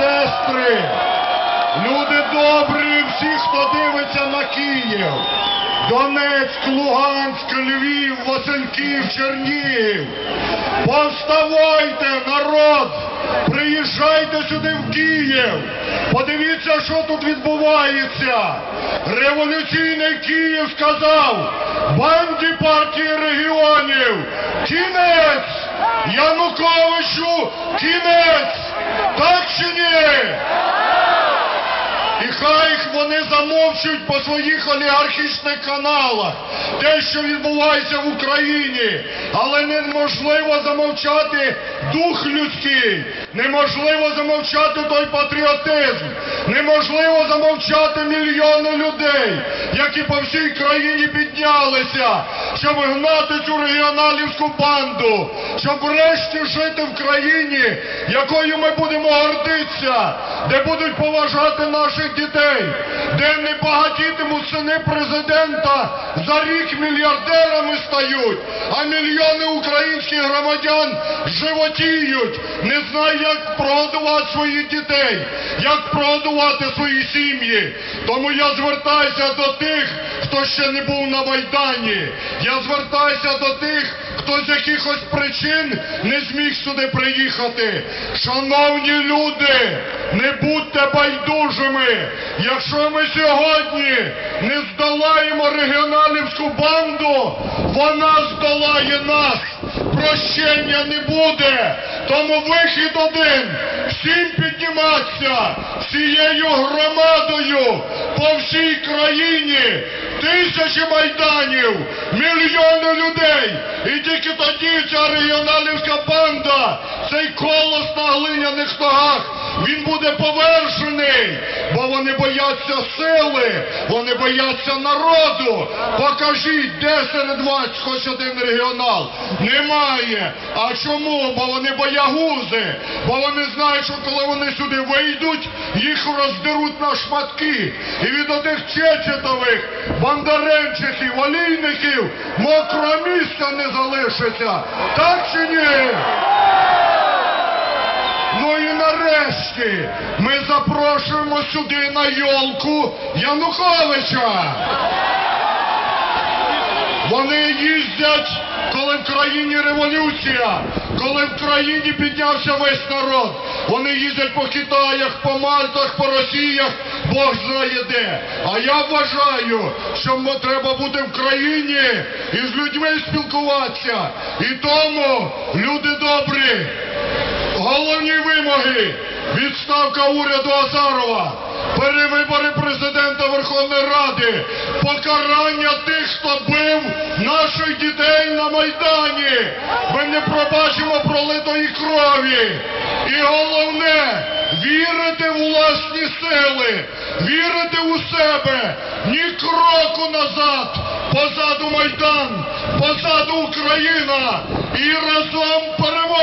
сестри, люди добрі, всі, хто дивиться на Київ, Донецьк, Луганськ, Львів, Васильків, Чернігів. Повставайте, народ! Приїжджайте сюди в Київ! Подивіться, що тут відбувається! Революційний Київ сказав банді партії регіонів! Кінець! Януковичу кінець! Так чи ні? І хай їх вони замовчують по своїх олігархічних каналах. Те, що відбувається в Україні, але неможливо замовчати дух людський, неможливо замовчати той патріотизм, неможливо замовчати мільйони людей, які по всій країні піднялися, щоб гнати цю регіоналівську банду, щоб врешті жити в країні, якою ми будемо гордитися, де будуть поважати наших дітей, де не багатітимуть сини президента за рік мільярдерами стають, а мільйони українських громадян животіють, не знають, як прогодувати своїх дітей, як прогодувати свої сім'ї. Тому я звертаюся до тих, хто ще не був на Майдані. Я звертаюся до тих, хто з якихось причин не зміг сюди приїхати. Шановні люди, не будьте байдужими. Якщо ми сьогодні не здолаємо регіоналівську банду, вона здолає нас. Прощення не буде. Тому вихід один. Всім підніматися всією громадою по всій країні. Тисячі майданів, мільйони людей. І тільки тоді ця регіоналівська банда, цей колос на глиняних ногах, він буде повершений, бо вони бояться сили, вони бояться народу. Покажіть, де серед вас хоч один регіонал. Немає. А чому? Бо вони боягузи, бо вони знають, що коли вони сюди вийдуть, їх роздеруть на шматки. І від отих чечетових, бондаренчихів, олійників мокро місця не залишиться. Так чи ні? Ну і нарешті ми запрошуємо сюди на йолку Януковича. Вони їздять, коли в країні революція, коли в країні піднявся весь народ. Вони їздять по Китаях, по Мальтах, по Росіях, Бог знає де. А я вважаю, що треба бути в країні і з людьми спілкуватися. І тому, люди добрі, головні вимоги. Відставка уряду Азарова, перевибори президента Верховної Ради, покарання тих, хто бив наших дітей на Майдані. Ми не пробачимо пролитої крові. І головне, вірити в власні сили, вірити у себе, ні кроку назад, позаду Майдан, позаду Україна. І разом переможемо.